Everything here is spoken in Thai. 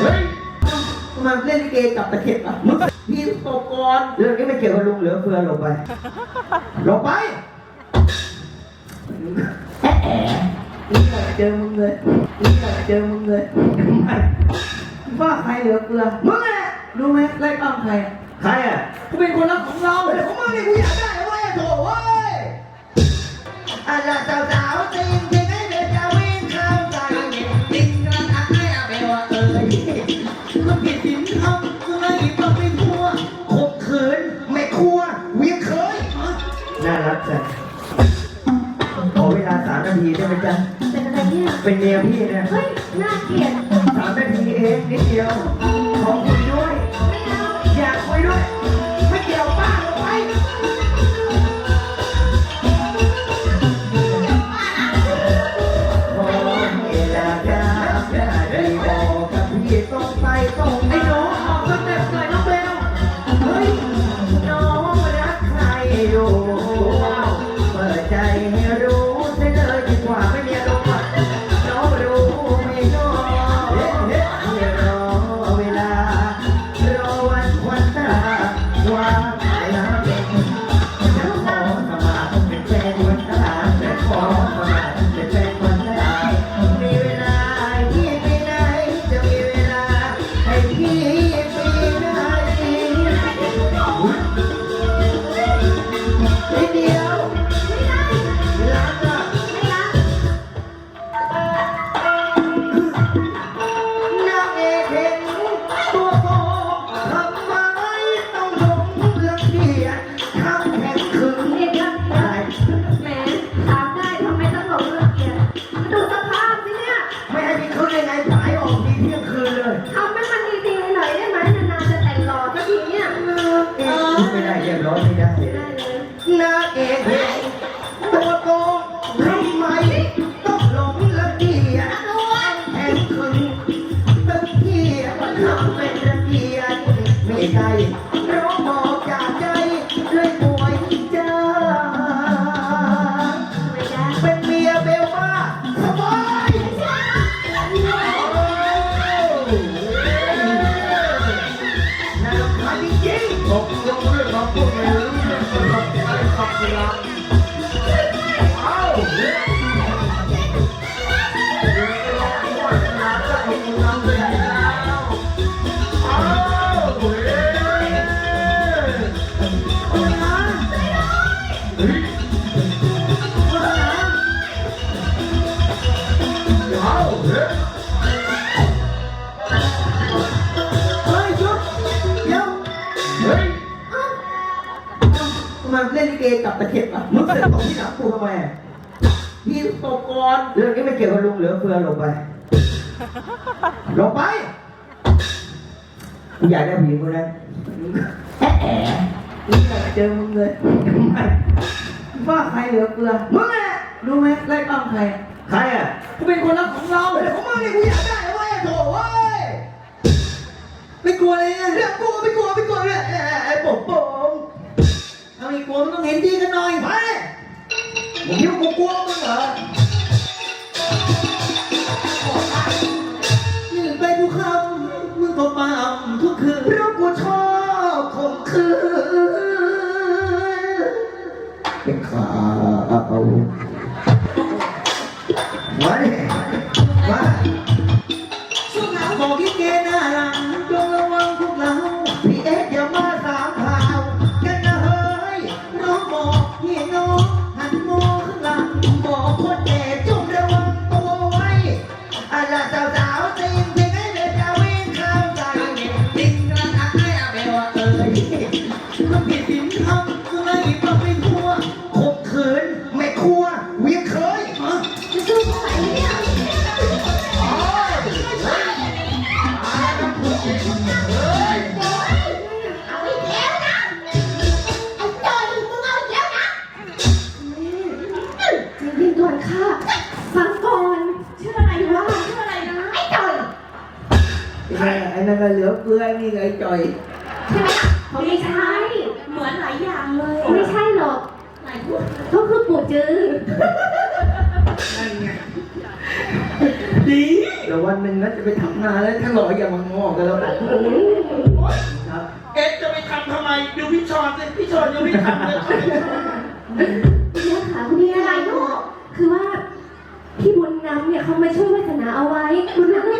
เฮ้ยทำไมเล่นลิเกกลับประเทศอะมึงพี่ตบก่อนเรื่องนี้ไม่เกี่ยวกับลุงเหลือเฟือหลบไปหลบไปแอะแอะนี่อยากเจอมึงเลยนี่อยากเจอมึงเลยว่าใครเหลือเฟือมึงไงรู้ไหมไล่ปั้มใครใครอะกูเป็นคนรักของเราเดี๋ยวของมึงนี่กูอยากได้เว้ยโถ่เว้ยอันละสาวสาวๆจริง นาทีได้ไหมจ๊ะ เป็นอะไรเนี่ย เป็นเมียพี่เนี่ยเฮ้ย น่าเกลียด สามนาทีเองนิดเดียว ขอคุยด้วย ไม่เอา อยากคุยด้วย ไม่เกี่ยวป้าลงไปพอเวลาจะได้ น่ารำคาญจริงๆตกลงเรื่องของพวกมึงเรื่องของใครขับเวลา กกลับประเทศอะมึงเสร็จตรงที่หลังกูทำไมอะพี่ตบก่อนเรื่องนี้ไม่เกี่ยวกับลุงเหลือเฟือหลบไปหลบไปกูอยากได้ผู้หญิงคนนั้นแอะแอะนี่อยากเจอมึงเลยว่าใครเหลือเฟือมึงไงรู้ไหมไล่ปั้มใคร ใครอะกูเป็นคนรักของเราเดี๋ยวของมึงนี่กูอยากได้ มึงคิดว่ากูกลัวมึงเหรอนี่ไปทุกคำมึงก็ปั้มทุกคืนเพราะกูชอบข่มขืนเป็นข่าวมาดิมาบอกที่เกหน้าหลังจงระวังพวกเราพี่เอ็กซ์อย่า ค่ะฟังก่อนชื่ออะไรวะชื่ออะไรนะไอ้จอยไอ้ไอ้นั่นก็เหลือเฟือไอ้นี่ก็ไอ้จ่อยใช่ไหมเขาไม่ใช่เหมือนหลายอย่างเลยไม่ใช่หรอกหลายพูดเขาคือปู่จือนั่นไงดีเดี๋ยววันหนึ่งนะจะไปทำงานแล้วถ้าหล่ออย่างมังงอกันแล้วกันครับเอ็ดจะไปทำทำไมดูพี่ชอนสิพี่ชอนยังไม่ทำเลยำไมช่วยวาสนาเอาไว้ คุณรู้ไห